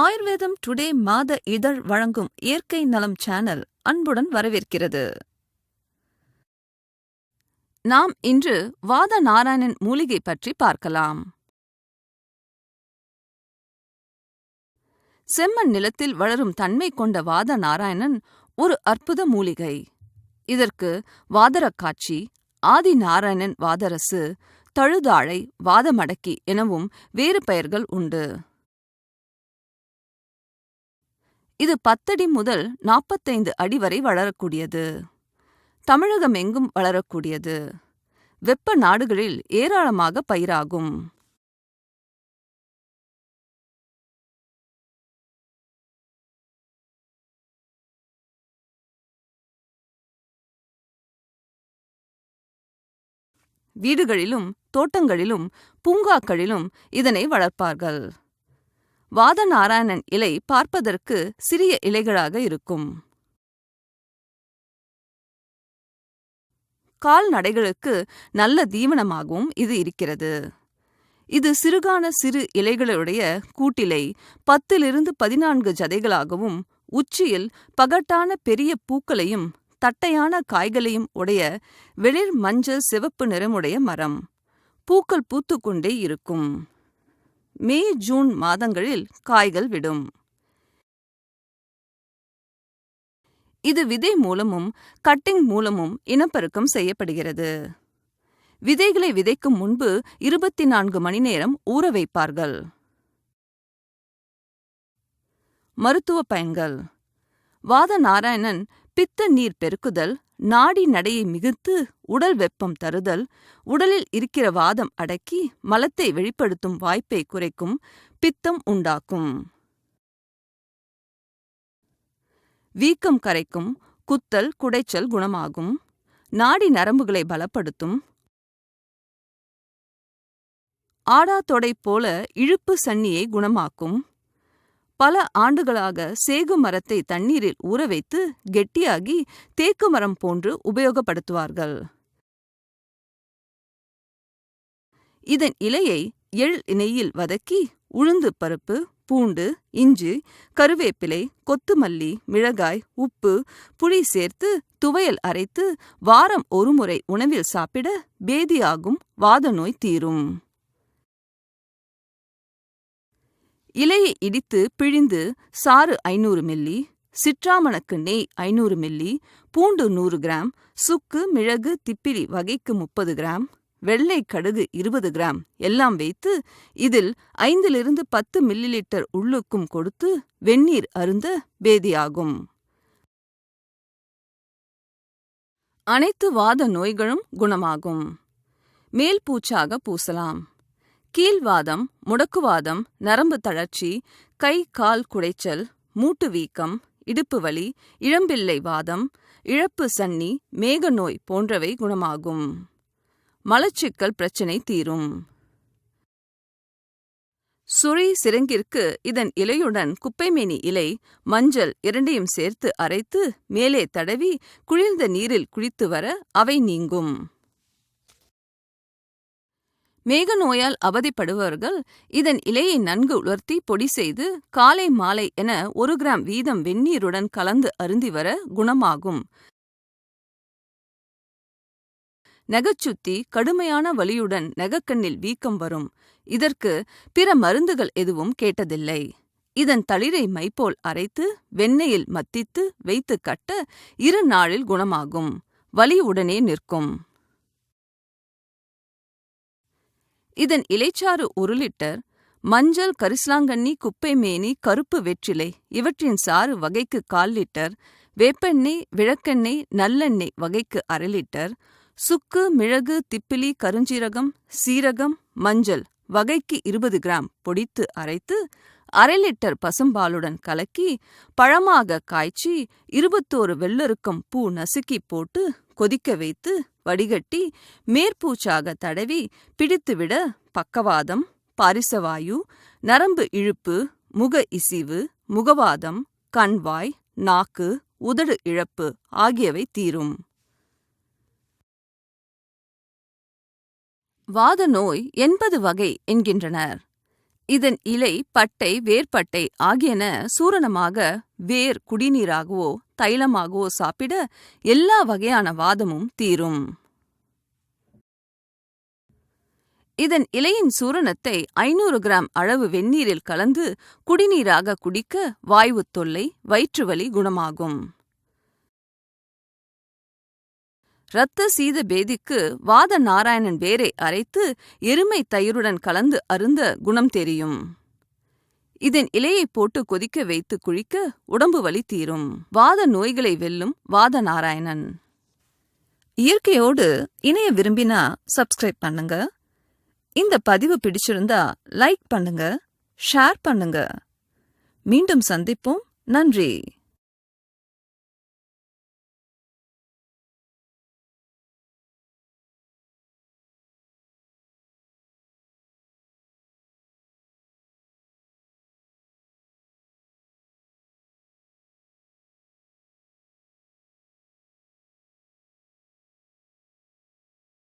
ஆயுர்வேதம் டுடே மாத இதழ் வழங்கும் இயற்கை நலம் சேனல் அன்புடன் வரவேற்கிறது. நாம் இன்று வாத நாராயணன் மூலிகை பற்றி பார்க்கலாம். செம்மண் நிலத்தில் வளரும் தன்மை கொண்ட வாத நாராயணன் ஒரு அற்புத மூலிகை. இதற்கு வாதரக்காட்சி ஆதி நாராயணன் வாதரசு தழுதாழை வாதமடக்கி எனவும் வேறு பெயர்கள் உண்டு. இது பத்தடி முதல் நாற்பத்தைந்து அடி வரை வளரக்கூடியது. தமிழகம் எங்கும் வளரக்கூடியது. வெப்ப நாடுகளில் ஏராளமாக பயிராகும். வீடுகளிலும் தோட்டங்களிலும் பூங்காக்களிலும் இதனை வளர்ப்பார்கள். வாதநாராயணன் இலை பார்ப்பதற்கு சிறிய இலைகளாக இருக்கும். கால்நடைகளுக்கு நல்ல தீவனமாகவும் இது இருக்கிறது. இது சிறுகான சிறு இலைகளுடைய கூட்டிலை பத்திலிருந்து பதினான்கு ஜதைகளாகவும் உச்சியில் பகட்டான பெரிய பூக்களையும் தட்டையான காய்களையும் உடைய வெளிர் மஞ்சள் சிவப்பு நிறமுடைய மரம். பூக்கள் பூத்துக்கொண்டே இருக்கும். மே ஜூன் மாதங்களில் காய்கள் விடும். இது விதை மூலமும் கட்டிங் மூலமும் இனப்பெருக்கம் செய்யப்படுகிறது. விதைகளை விதைக்கும் முன்பு இருபத்தி நான்கு மணி நேரம் ஊற வைப்பார்கள். மருத்துவ பயன்கள். வாத நாராயணன் பித்த நீர் பெருக்குதல் நாடி நடையை மிகுத்து உடல் வெப்பம் தருதல் உடலில் இருக்கிற வாதம் அடக்கி மலத்தை வெளிப்படுத்தும் வாய்ப்பை குறைக்கும் பித்தம் உண்டாக்கும். வீக்கம் கரைக்கும் குத்தல் குடைச்சல் குணமாகும். நாடி நரம்புகளை பலப்படுத்தும். ஆடாத்தொடை போல இழுப்பு சன்னியை குணமாக்கும். பல ஆண்டுகளாக சேகு மரத்தை தண்ணீரில் ஊற வைத்து கெட்டியாகி தேக்கு மரம் போன்று உபயோகப்படுத்துவார்கள். இதன் இலையை எள் இணையில் வதக்கி உளுந்து பருப்பு பூண்டு இஞ்சி கருவேப்பிலை கொத்துமல்லி மிளகாய் உப்பு புளி சேர்த்து துவையல் அரைத்து வாரம் ஒருமுறை உணவில் சாப்பிட பேதியாகும் வாத நோய் தீரும். இலையை இடித்து பிழிந்து சாறு ஐநூறு மில்லி சிற்றாமணக்கு நெய் ஐநூறு மில்லி பூண்டு நூறு கிராம் சுக்கு மிளகு திப்பிலி வகைக்கு முப்பது கிராம் வெள்ளை கடுகு இருபது கிராம் எல்லாம் வைத்து இதில் ஐந்திலிருந்து பத்து மில்லி லிட்டர் உள்ளுக்கும் கொடுத்து வெந்நீர் அருந்த பேதியாகும். அனைத்து வாத நோய்களும் குணமாகும். மேல் பூச்சாக பூசலாம். கீழ்வாதம் முடக்குவாதம் நரம்பு தளர்ச்சி கை கால் குடைச்சல் மூட்டு வீக்கம் இடுப்பு வலி இளம்பிள்ளை வாதம் இழப்பு சன்னி மேக நோய் போன்றவை குணமாகும். மலச்சிக்கல் பிரச்சினை தீரும். சுரி சிரங்கிற்கு இதன் இலையுடன் குப்பைமேனி இலை மஞ்சள் இரண்டையும் சேர்த்து அரைத்து மேலே தடவி குளிர்ந்த நீரில் குளித்து வர அவை நீங்கும். மேக நோயால் அவதிப்படுபவர்கள் இதன் இலையை நன்கு உலர்த்தி பொடி செய்து காலை மாலை என ஒரு கிராம் வீதம் வெந்நீருடன் கலந்து அருந்தி வர குணமாகும். நெகச்சுத்தி கடுமையான வலியுடன் நெகக்கண்ணில் வீக்கம் வரும். இதற்கு பிற மருந்துகள் எதுவும் கேட்டதில்லை. இதன் தளிரை மைப்போல் அரைத்து வெண்ணெயில் மத்தித்து வைத்து கட்ட இரு நாளில் குணமாகும். வலி உடனே நிற்கும். இதன் இலைச்சாறு ஒரு லிட்டர் மஞ்சள் கரிசலாங்கண்ணி குப்பைமேனி கருப்பு வெற்றிலை இவற்றின் சாறு வகைக்கு கால் லிட்டர் வேப்பெண்ணெய் விளக்கெண்ணெய் நல்லெண்ணெய் வகைக்கு அரை லிட்டர் சுக்கு மிளகு திப்பிலி கருஞ்சீரகம் சீரகம் மஞ்சள் வகைக்கு இருபது கிராம் பொடித்து அரைத்து அரை லிட்டர் பசும்பாலுடன் கலக்கி பழமாக காய்ச்சி இருபத்தோரு வெள்ளருக்கம் பூ நசுக்கி போட்டு கொதிக்க வைத்து வடிகட்டி மேற்பூச்சாக தடவி பிடித்துவிட பக்கவாதம் பாரிசவாயு நரம்பு இழுப்பு முக இசிவு முகவாதம் கண்வாய் நாக்கு உதடு இழப்பு ஆகியவை தீரும். வாத நோய் எண்பது வகை என்கின்றனர். இதன் இலை பட்டை வேர்பட்டை ஆகியன சூரணமாக வேர் குடிநீராகவோ தைலமாகவோ சாப்பிட எல்லா வகையான வாதமும் தீரும். இதன் இலையின் சூரணத்தை ஐநூறு கிராம் அளவு வெந்நீரில் கலந்து குடிநீராக குடிக்க வாய்வுத் தொல்லை வயிற்றுவலி குணமாகும். இரத்த சீத பேதிக்கு வாத நாராயணன் வேரை அரைத்து எருமை தயிருடன் கலந்து அருந்த குணம் தெரியும். இதன் இலையை போட்டு கொதிக்க வைத்து குழிக்க உடம்பு வலி தீரும். வாத நோய்களை வெல்லும் வாத நாராயணன். இயற்கையோடு இணைய விரும்பினா சப்ஸ்கிரைப் பண்ணுங்க. இந்த பதிவு பிடிச்சிருந்தா லைக் பண்ணுங்க ஷேர் பண்ணுங்க. மீண்டும் சந்திப்போம். நன்றி.